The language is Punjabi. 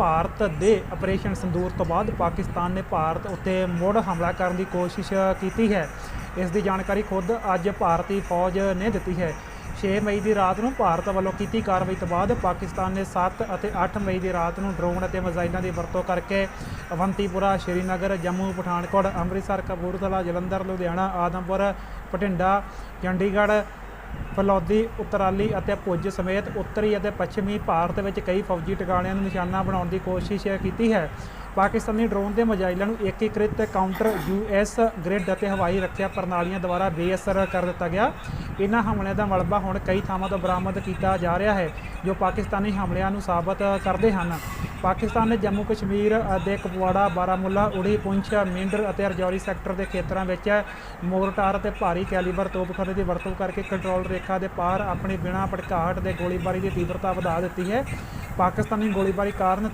ਭਾਰਤ ਦੇ ਆਪਰੇਸ਼ਨ ਸੰਦੂਰ ਤੋਂ ਬਾਅਦ ਪਾਕਿਸਤਾਨ ਨੇ ਭਾਰਤ ਉੱਤੇ ਮੁੜ ਹਮਲਾ ਕਰਨ ਦੀ ਕੋਸ਼ਿਸ਼ ਕੀਤੀ ਹੈ। ਇਸ ਦੀ ਜਾਣਕਾਰੀ ਖੁਦ ਅੱਜ ਭਾਰਤੀ ਫੌਜ ਨੇ ਦਿੱਤੀ ਹੈ। 6 ਮਈ ਦੀ ਰਾਤ ਨੂੰ ਭਾਰਤ ਵੱਲੋਂ ਕੀਤੀ ਕਾਰਵਾਈ ਤੋਂ ਬਾਅਦ ਪਾਕਿਸਤਾਨ ਨੇ 7 ਅਤੇ 8 ਮਈ ਦੀ ਰਾਤ ਨੂੰ ਡਰੋਨ ਅਤੇ ਮਿਜ਼ਾਈਲਾਂ ਦੀ ਵਰਤੋਂ ਕਰਕੇ ਅਵੰਤੀਪੁਰਾ, ਸ਼੍ਰੀਨਗਰ, ਜੰਮੂ, ਪਠਾਨਕੋਟ, ਅੰਮ੍ਰਿਤਸਰ, ਕਪੂਰਥਲਾ, ਜਲੰਧਰ, ਲੁਧਿਆਣਾ, ਆਦਮਪੁਰ ਭਟਿੰਡਾ ਚੰਡੀਗੜ੍ਹ ਫਲੌਦੀ, ਉਤਰਾਲੀ ਅਤੇ ਭੁੱਜ ਸਮੇਤ ਉੱਤਰੀ ਅਤੇ ਪੱਛਮੀ ਭਾਰਤ ਵਿੱਚ ਕਈ ਫੌਜੀ ਟਿਕਾਣਿਆਂ ਨੂੰ ਨਿਸ਼ਾਨਾ ਬਣਾਉਣ ਦੀ ਕੋਸ਼ਿਸ਼ ਕੀਤੀ ਹੈ। ਪਾਕਿਸਤਾਨੀ ਡਰੋਨ ਦੇ ਮਿਜ਼ਾਈਲਾਂ ਨੂੰ ਏਕੀਕ੍ਰਿਤ ਕਾਊਂਟਰ ਯੂਐਸ ਗ੍ਰਿਡ ਅਤੇ ਹਵਾਈ ਰੱਖਿਆ ਪ੍ਰਣਾਲੀਆਂ ਦੁਆਰਾ ਬੇਅਸਰ ਕਰ ਦਿੱਤਾ ਗਿਆ। ਇਹਨਾਂ ਹਮਲਿਆਂ ਦਾ ਮਲਬਾ ਹੁਣ ਕਈ ਥਾਵਾਂ ਤੋਂ ਬਰਾਮਦ ਕੀਤਾ ਜਾ ਰਿਹਾ ਹੈ, ਜੋ ਪਾਕਿਸਤਾਨੀ ਹਮਲਿਆਂ ਨੂੰ ਸਾਬਤ ਕਰਦੇ ਹਨ। ਪਾਕਿਸਤਾਨ ਨੇ ਜੰਮੂ ਕਸ਼ਮੀਰ ਦੇ ਕੁਪਵਾੜਾ, ਬਾਰਾਮੂਲਾ, ਉੜੀ, ਪੁੰਛ ਮਿੰਦਰ ਅਤੇ ਰਜੌਰੀ ਸੈਕਟਰ ਦੇ ਖੇਤਰਾਂ ਵਿੱਚ ਮੋਰਟਾਰ ਅਤੇ ਭਾਰੀ ਕੈਲੀਬਰ ਤੋਪਖਾਨੇ ਦੀ ਵਰਤੋਂ ਕਰਕੇ ਕੰਟਰੋਲ ਰੇਖਾ ਦੇ ਪਾਰ ਆਪਣੀ ਬਿਨਾਂ ਭੜਕਾਹਟ ਦੇ ਗੋਲੀਬਾਰੀ ਦੀ ਤੀਬਰਤਾ ਵਧਾ ਦਿੱਤੀ ਹੈ। ਪਾਕਿਸਤਾਨੀ ਗੋਲੀਬਾਰੀ ਕਾਰਨ